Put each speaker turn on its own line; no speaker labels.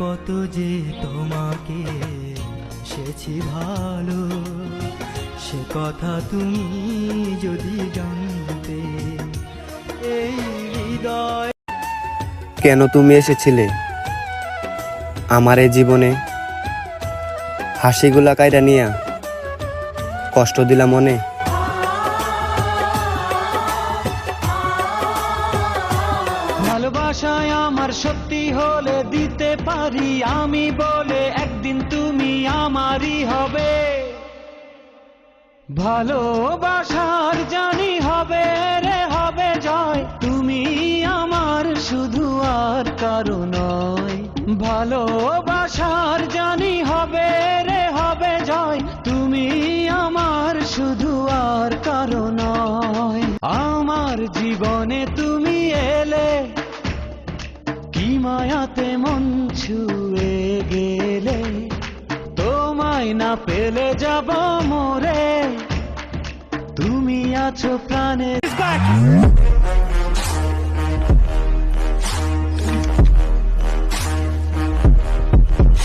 কত যে তোমাকে সেছি ভালো। সে কথা তুমি যদি জানতে, এই হৃদয়
কেন তুমি এসেছিলে? আমার এই জীবনে হাসিগুলা কায়রা নিয়া কষ্ট দিলা মনে?
ভালোবাসায় আমার সত্যি হলে দিতে পারি, আমি বলে একদিন তুমি আমারই হবে। ভালোবাসার জানি হবে রে, হবে জয়। তুমি আমার শুধু আর কারও নয়। ভালোবাসার জানি হবে রে, হবে জয়। তুমি আমার শুধু আর কারও নয়। আমার জীবনে তুমি মায়াতে মন ছুঁয়ে গেলে তোমায় না পেলে যাব মোরে। তুমি আছো প্রাণে।